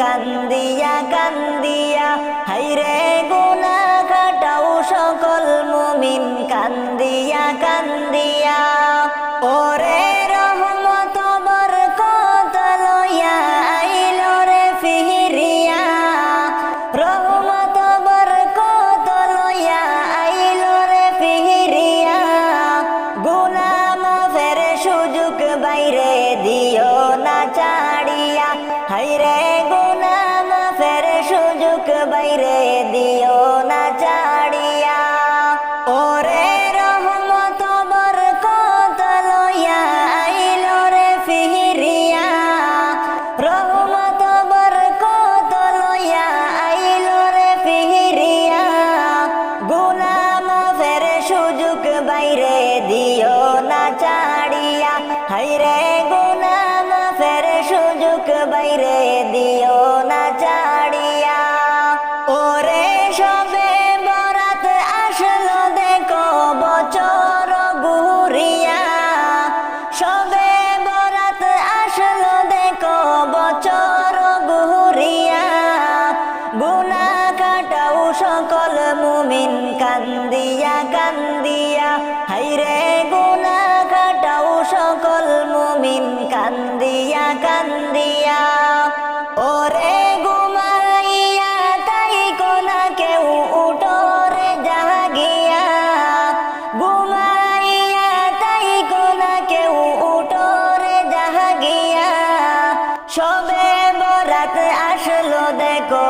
কান্দিয়া কান্দিয়া হাইরে গোনা কাটাও সকল মুমিন কান্দিয়া কান্দিয়া। ওরে দিও না চাড়িয়া। হাইরে গুনাম, ফের সুযোগ বাইরে দিও না চাড়িয়া। ওরে সবে বরাত আসলো দেখো বছর ঘুরিয়া সবে বরাত আসলো দেখো বছর ঘুরিয়া গুনা কাটাও সকল মুমিন কান্দিয়া। কান্দিয়া, হাইরে গুনা কাটাও সকল মুমিন কান্দিয়া কান্দিয়া। ওরে ঘুমাইয়া তাই কোনা কেউ উঠোরে জাগিয়া। ঘুমাইয়া তাই কোনা কেউ উঠোরে জাগিয়া। সবে বরাত আসলো দেখো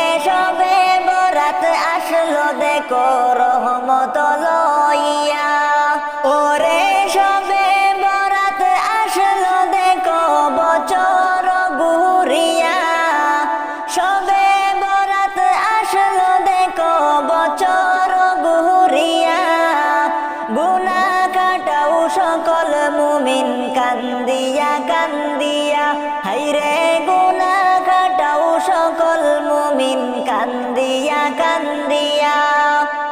রহমত লইয়া। ওরে সবে বরাত আসলো দেখো বছর ঘুরিয়া সবে বরাত আসলো দেখো বছর ঘুরিয়া গুনা কাটাও সকল মুমিন কান্দিয়া কান্দিয়া হাইরে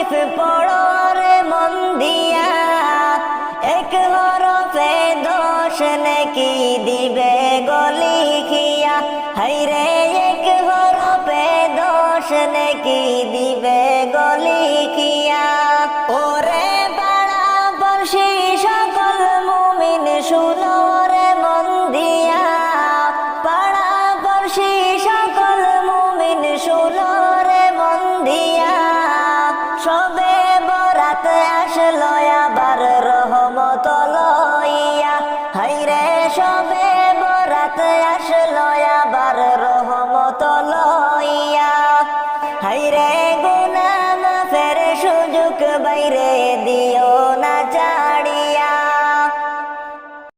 শরীফ পড়রে মন দিয়া। এক হরফে দোষ নাকি দিবে গলি খিয়া। হাইরে এক হরফে দোষ নাকি দিবে হাইরে